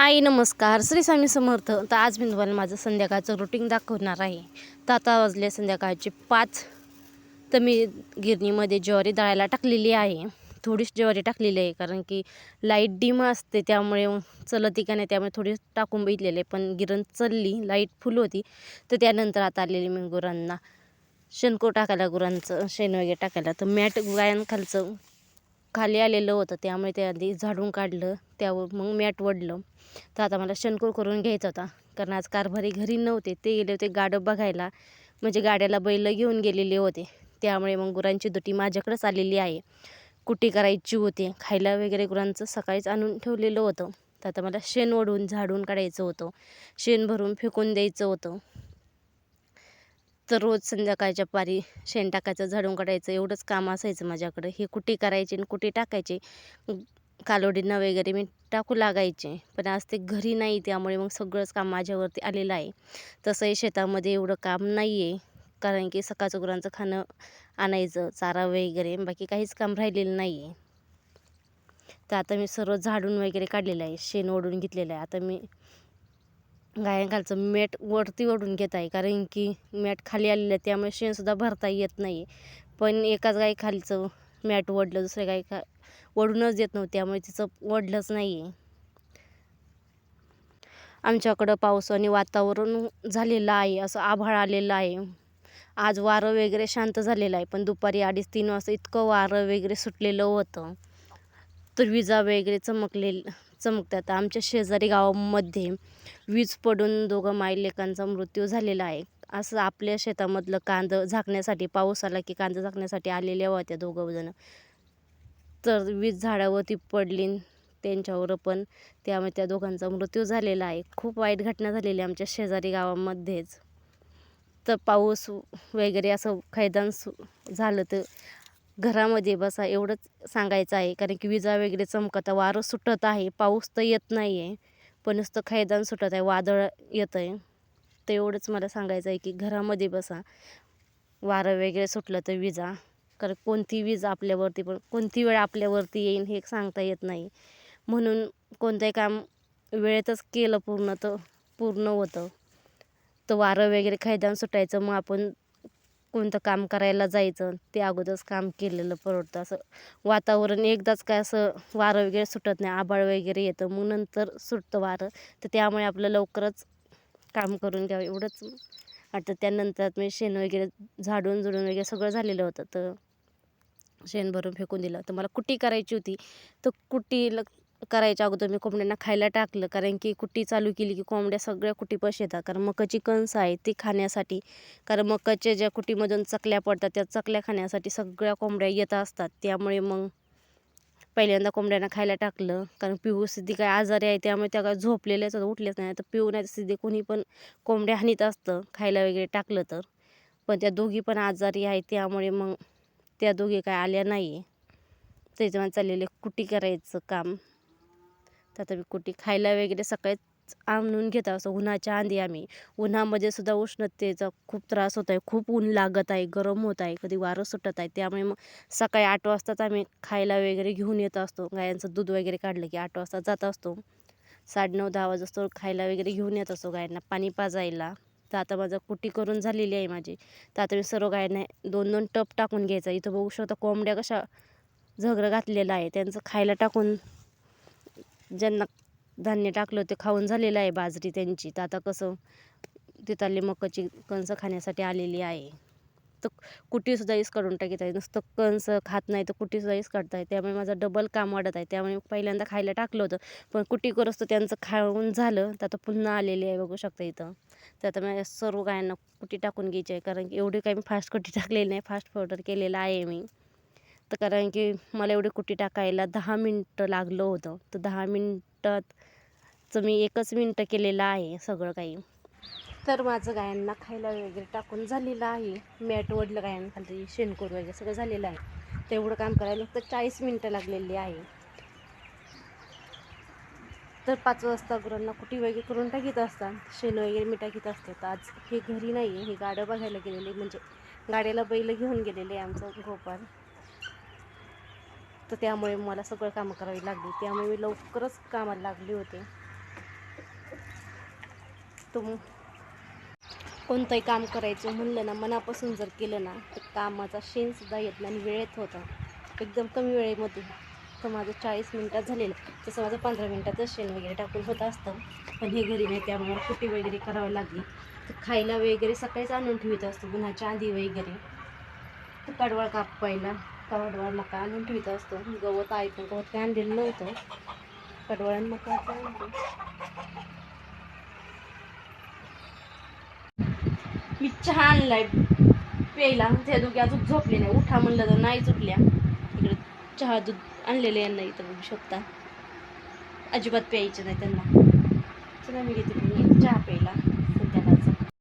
हाय नमस्कार. श्री स्वामी समर्थ. तर आज मी तुम्हाला माझं संध्याकाळचं रुटीन दाखवणार आहे. तर आता वाजले संध्याकाळचे पाच. तर मी गिरणीमध्ये ज्वारी दळायला टाकलेली आहे. थोडीच ज्वारी टाकलेली आहे कारण की लाइट डिम असते त्यामुळे चलती का नाही त्यामुळे थोडी टाकून बघितलेले पण गिरण चलली लाइट फुल होती. तर त्यानंतर आता आलेली मी गुरांना. शेणको टाकायला गुरांचं शेण वगैरे टाकायला. तर मॅट गायांखालचं खाली आलेलं होतं त्यामुळे ते आधी झाडून काढलं त्यावर मग मॅट वडलं तर आता मला शनकूर करून घ्यायचा होता कारण आज कारभारी घरी नव्हते ते गेले होते गाडं बघायला. म्हणजे गाड्याला बैलं घेऊन गेलेले होते त्यामुळे मग गुरांची दुटी माझ्याकडेच आलेली आहे. कुटी करायची होती खायला वगैरे गुरांचं सकाळीच आणून ठेवलेलं होतं. तर आता मला शेण ओढून झाडून काढायचं होतं शेण भरून फेकून द्यायचं होतं. तर रोज संध्याकाळच्या पारी शेण टाकायचं झाडून काढायचं एवढंच काम असायचं माझ्याकडं. हे कुटी करायची आणि कुटी टाकायची? कालोडींना वगैरे मी टाकू लागायचे पण आज ते घरी नाही त्यामुळे मग सगळंच काम माझ्यावरती आलेलं आहे. तसंही शेतामध्ये एवढं काम नाही आहे कारण की सकाळचं गुरांचं खाणं आणायचं चारा वगैरे बाकी काहीच काम राहिलेलं नाही आहे तर आता मी सर्व झाडून वगैरे काढलेलं आहे शेण ओढून घेतलेलं आहे. आता मी गायांखालचं मॅट वरती ओढून घेत आहे. कारण की मॅट खाली आलेलं आहे त्यामुळे शेणसुद्धा भरता येत नाही पण एकाच गायीखालचं मॅट ओढलं दुसऱ्या गाय खा ओढूनच देत नव्हती त्यामुळे तिचं ओढलंच नाही आहे आमच्याकडं पावसाने वातावरण झालेलं आहे असं आभाळ आलेलं आहे. आज वारं वगैरे शांत झालेलं आहे पण दुपारी अडीच तीन वाजता इतकं वारं वगैरे सुटलेलं होतं. तर विजा वगैरे चमकले चमकतात. आमच्या शेजारी गावामध्ये वीज पडून दोघं मायलेकांचा मृत्यू झालेला आहे. असं आपल्या शेतामधलं कांदं झाकण्यासाठी पाऊस आला की कांदं झाकण्यासाठी आलेल्या होत्या त्या दोघंजणं तर वीज झाडावरती पडली त्यांच्यावर पण त्यामुळे त्या दोघांचा मृत्यू झालेला आहे. खूप वाईट घटना झालेली आहे आमच्या शेजारी गावामध्येच. तर पाऊस वगैरे असं खैदान सु झालं तर घरामध्ये बसा एवढंच सांगायचं आहे. कारण की विजा वगैरे चमकत वारं सुटत आहे. पाऊस तर येत नाही आहे पण नुसतं खैदान सुटत आहे वादळ येतं आहे तर एवढंच मला सांगायचं आहे की घरामध्ये बसा. वारं वगैरे सुटलं तर विजा. कारण कोणती वीज आपल्यावरती पण कोणती वेळ आपल्यावरती येईन हे सांगता येत नाही. म्हणून कोणतंही काम वेळेतच केलं पूर्ण तर पूर्ण होतं. तर वारं वगैरे खैदान सुटायचं मग आपण कोणतं काम करायला जायचं ते अगोदरच काम केलेलं परवडतं. असं वातावरण एकदाच काय असं वारं वगैरे सुटत नाही आभाळ वगैरे येतं. मग नंतर सुटतं वारं. तर त्यामुळे आपलं लवकरच काम करून घ्यावं. एवढंच वाटतं. त्यानंतर मी शेण वगैरे झाडून झुडून वगैरे सगळं झालेलं होतं. तर शेण भरून फेकून दिलं. तर मला कुट्टी करायची होती. तर कुट्टीला करायच्या अगोदर मी कोंबड्यांना खायला टाकलं. कारण की कुट्टी चालू केली की कोंबड्या सगळ्या कुटीपास येतात. कारण मकाची कणसं आहे ती खाण्यासाठी कारण मकाच्या ज्या कुटीमधून चकल्या पडतात त्या चकल्या खाण्यासाठी सगळ्या कोंबड्या येत असतात. त्यामुळे मग पहिल्यांदा कोंबड्यांना खायला टाकलं. कारण पिऊ सिद्धी काय आजारी आहे त्यामुळे त्या काय झोपलेल्याच उठलेच नाही. तर पिऊ नाही सिद्धी कोणी पण कोंबड्या हानीत असतं खायला वगैरे टाकलं तर. पण त्या दोघी पण आजारी आहे त्यामुळे मग त्या दोघी काय आल्या नाही त्याच्यामुळे चाललेले कुटी करायचं काम. तर आता मी कुटी खायला वगैरे सकाळीच आणून घेत असं उन्हाच्या आधी आम्ही. उन्हामध्ये सुद्धा उष्णतेचा खूप त्रास होत आहे. खूप ऊन लागत आहे. गरम होत आहे. कधी वारं सुटत आहे. त्यामुळे मग सकाळी आठ वाजताच आम्ही खायला वगैरे घेऊन येत असतो. गायांचं दूध वगैरे काढलं की आठ वाजता जात असतो. साडेनऊ दहा वाजता खायला वगैरे घेऊन येत असतो गायांना पाणी पाजायला. तर आता माझं कुटी करून झालेली आहे माझी. तर आता मी सर्व गायांना दोन दोन टप टाकून घ्यायचा. इथं बघू शकता कोंबड्या कशा झगरं घातलेलं आहे त्यांचं खायला टाकून ज्यांना धान्य टाकलं ते खाऊन झालेलं आहे बाजरी त्यांची. तर आता कसं तिथली मकाची कणसं खाण्यासाठी आलेली आहे. तर कुटीसुद्धा इस काढून टाकीत आहे. नुसतं कणसं खात नाही तर कुटीसुद्धा इस काढत आहे त्यामुळे माझं डबल काम वाढत आहे. त्यामुळे पहिल्यांदा खायला टाकलं होतं. पण कुटी करत त्यांचं खाऊन झालं तर आता पुन्हा आलेली आहे बघू शकता इथं. तर आता माझ्या सर्व गायांना कुटी टाकून घ्यायची आहे? कारण की एवढी काही मी फास्ट कुटी टाकलेली नाही. फास्ट पावडर केलेलं आहे मी. तर कारण की मला एवढी कुटी टाकायला दहा मिनटं लागलं होतं. तर दहा मिनटातचं मी एकच मिनटं केलेलं आहे सगळं काही. तर माझं गायांना खायला वगैरे टाकून झालेलं आहे. मॅट वडलं गायांखाली शेणकोर वगैरे सगळं झालेलं आहे. तेवढं काम करायला फक्त चाळीस मिनटं लागलेली आहे. तर पाच वाजता गुरांना कुटी वगैरे करून टाकीत असतात. शेण वगैरे मी टाकीत असते. तर आज हे घरी नाही आहे. हे गाडं बघायला गेलेले. म्हणजे गाड्याला बैल घेऊन गेलेले आमचं गोपाळ तर त्यामुळे मला सगळं कामं करावी लागली. त्यामुळे मी लवकरच कामाला लागली होते. तुम कोणतंही काम करायचं म्हणलं ना मनापासून जर केलं ना तर कामाचा शेणसुद्धा येत नाही आणि वेळेत होता. एकदम कमी वेळेमध्ये. तर माझं चाळीस मिनटात झालेलं. तसं माझं पंधरा मिनटाचं शेण वगैरे टाकून होत असतं. पण हे घरी नाही त्यामुळे मला कुटी वगैरे करावं लागली. तर खायला वगैरे सकाळीच आणून ठेवत असतो उन्हाच्या आधी वगैरे. तर कडवळ कापायला. कडवळ मका आणून ठेवत असतो. गवत आहे पण गवत काय आणलेलं नव्हतं. कडवळ आणि मका आणतो मी चहा आणलाय. प्यायला. त्या दोघी अजून झोपले नाही. उठा म्हणलं तर नाही उठल्या इकडे चहा दूध आणलेले यांना इथं बघू शकता. अजिबात प्यायचं नाही त्यांना. चला मी घेते चहा प्यायला.